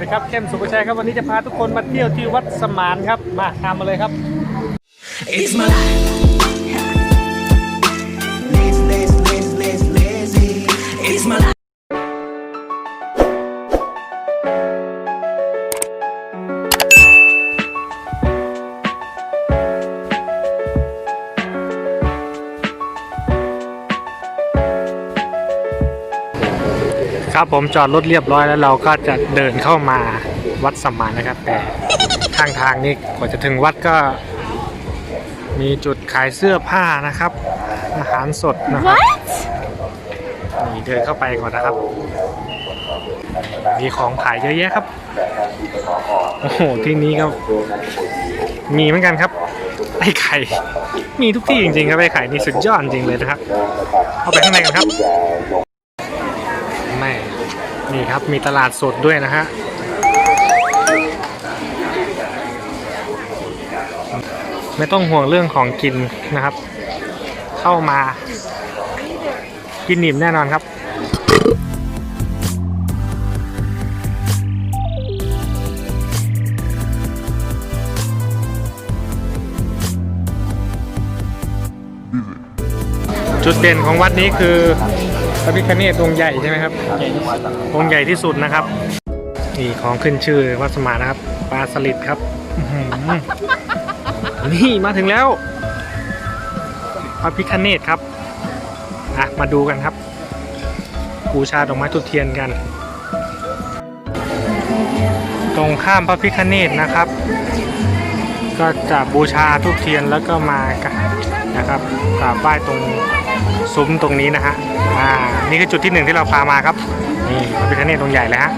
วัสดีครับเข้มสุภชัยครับวันนี้จะพาทุกคนมาเที่ยวที่วัดสมานครับมาตามมาเลยครับ It's my life. Lazy, lazy, lazy, lazy, lazy. It's my life. ครับผมจอดรถเรียบร้อยแล้วเราก็จะเดินเข้ามาวัดสมานนะครับ แต่ข้างทางนี้กว่าจะถึงวัดก็ มีจุดขายเสื้อผ้านะครับ อาหารสดนะครับนี่เดินเข้าไปก่อนนะครับ มีของขายเยอะแยะครับโอ้โหที่นี้ก็มีเหมือนกันครับไอ้ไข่มีทุกที่จริงๆครับไอ้ไข่นี่สุดยอดจริงเลยนะครับ เข้าไปข้างในกันครับไม่ นี่ครับมีตลาดสดด้วยนะฮะไม่ต้องห่วงเรื่องของกินนะครับ เข้ามากินหนิมแน่นอนครับจุดเด่นของวัดนี้คือ พระพิฆเนศองค์ใหญ่ใช่ไหมครับ องค์ใหญ่ที่สุดนะครับ นี่ของขึ้นชื่อวัดสมานนะครับ ปลาสลิดครับอื้อหือนี่มาถึงแล้ว พระพิฆเนศครับอะมาดูกันครับบูชาดอกไม้ทุบเทียนกัน ตรงข้ามพระพิฆเนศนะครับ ก็จะบูชาทุบเทียนแล้วก็มากันนะครับกราบไหว้ตรง ซุ้มตรงนี้นะฮะอ่านี่คือจุดที่หนึ่งที่เราพามาครับนี่พระพิฆเนศตรงใหญ่เลยฮะ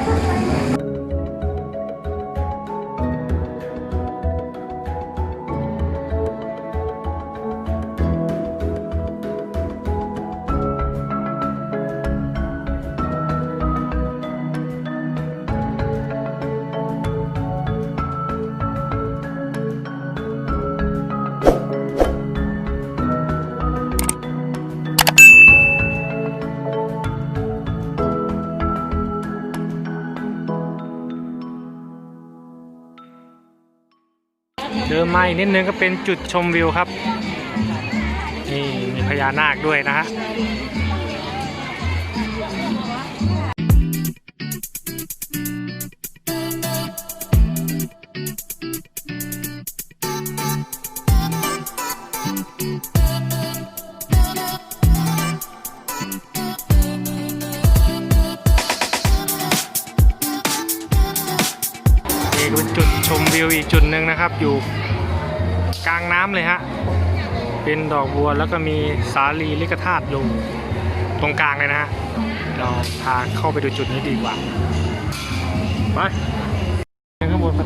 เดินมาอีกนิดนึงก็เป็นจุดชมวิวครับ นี่มีพญานาคด้วยนะฮะนี่ก็เป็นจุดชมวิวอีกจุดหนึ่งนะครับอยู่ กลางน้ำเลยฮะ เป็นดอกบัวแล้วก็มีสาลีลิกธาตุอยู่ตรงกลางเลยนะฮะ เราพาเข้าไปดูจุดนี้ดีกว่า ไปข้างบนไป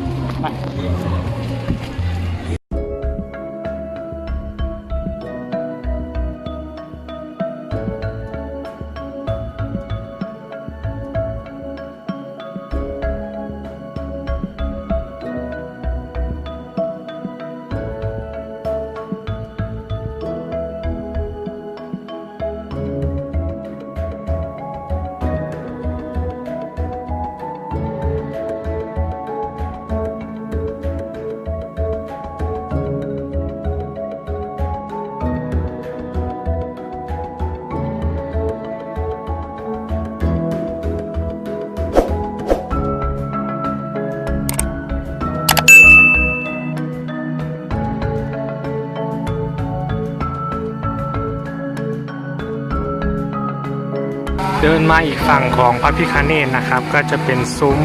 เดินมาอีกฝั่งของพระพิคเนตนะครับ ก็จะเป็นซุ้ม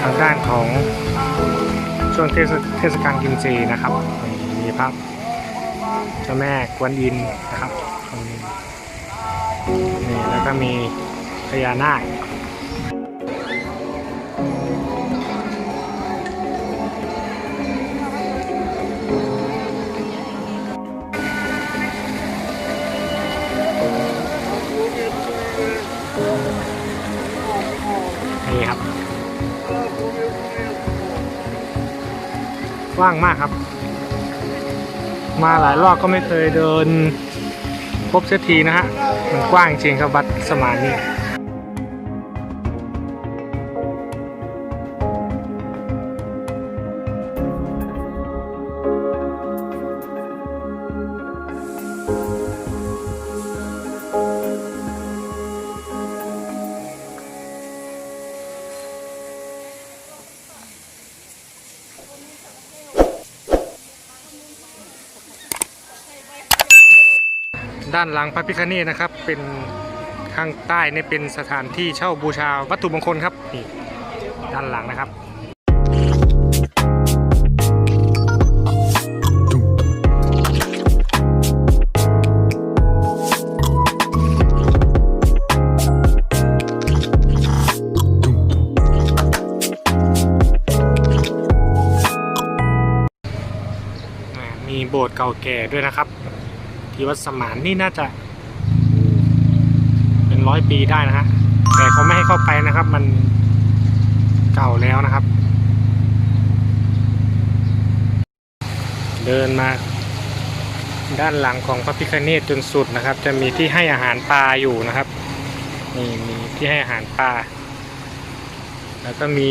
ทางด้านของช่วงเทศกาลกินเจนะครับมีพระเจ้าแม่กวนอินนะครับนี่แล้วก็มีพญานาค ว้างมากครับ มาหลายรอบก็ไม่เคยเดิน พบเสียทีนะฮะ มันกว้างจริงครับวัดสมานนี่ ด้านหลังพระพิคเนตนะครับ เป็นข้างใต้เนี่ยเป็นสถานที่เช่าบูชาวัตถุมงคลครับนี่ด้านหลังนะครับมีโบสถ์เก่าแก่ด้วยนะครับ ที่วัดสมานนี่น่าจะ เป็นร้อยปีได้นะฮะแต่เขาไม่ให้เข้าไปนะครับ มันเก่าแล้วนะครับ เดินมาด้านหลังของพระพิคเนตจนสุดนะครับ จะมีที่ให้อาหารปลาอยู่นะครับนี่มีที่ให้อาหารปลาแล้วก็มี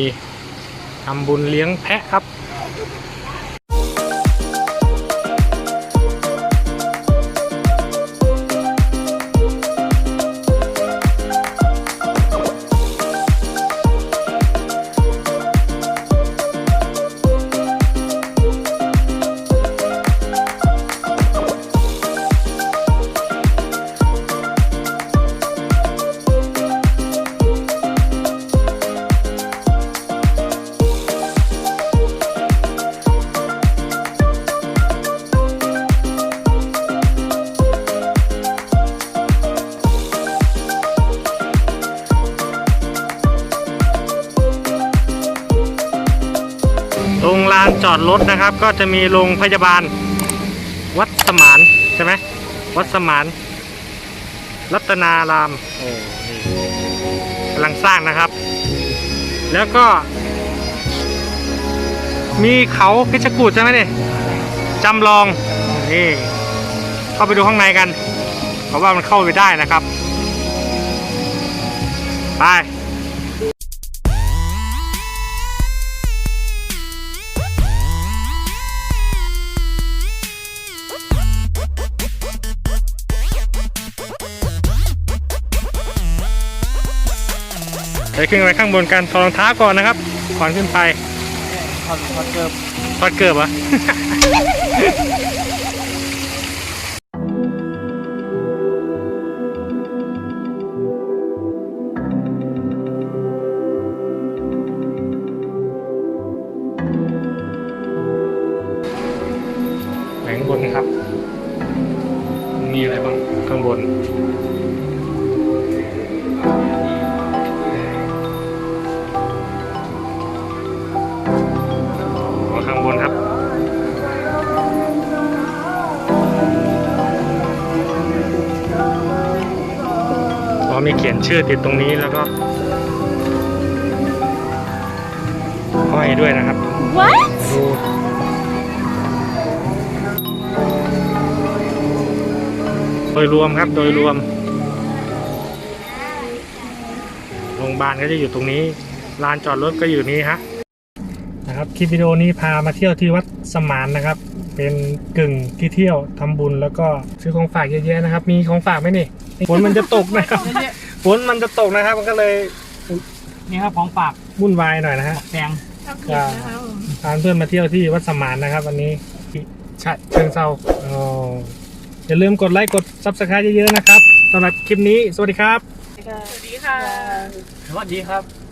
ทำบุญเลี้ยงแพะครับ ลานจอดรถนะครับ ก็จะมีโรงพยาบาล วัดสมานใช่ไหมวัดสมาน รัตนารามโอ้นี่กำลังสร้างนะครับ แล้วก็ มีเขาเพชรกูดใช่ไหมเนี่จำลองนี่เข้าไปดูข้างในกันเพราะว่ามันเข้าไปได้นะครับ ไป ไปขึ้นไปข้างบนกันถอดรองเท้าก่อนนะครับก่อนขึ้นไปถอดถอดเกิบถอดเกือบเหรอะ ชื่อติดตรงนี้แล้วก็ห้อยด้วยนะครับ What? ดูโดยรวมครับ โดยรวม โรงพยาบาลก็จะอยู่ตรงนี้ ลานจอดรถก็อยู่นี้ฮะ นะครับ คลิปวิดีโอนี้พามาเที่ยวที่วัดสมานนะครับ เป็นกึ่งที่เที่ยวทำบุญแล้วก็ซื้อของฝากเยอะแยะนะครับ มีของฝากไหมนี่ ฝนมันจะตกนะครับ ฝนมันจะตกนะครับ มันก็เลยนี่ครับของฝากวุ่นวายหน่อยนะฮะแดงกิพาเพื่อนมาเที่ยวที่วัดสมานนะครับ วันนี้ชะเชิงเซาอย่าลืมกดไลค์กดซับสไครต์เยอะๆนะครับสำหรับคลิปนี้ สวัสดีครับ สวัสดีค่ะ สวัสดีครับ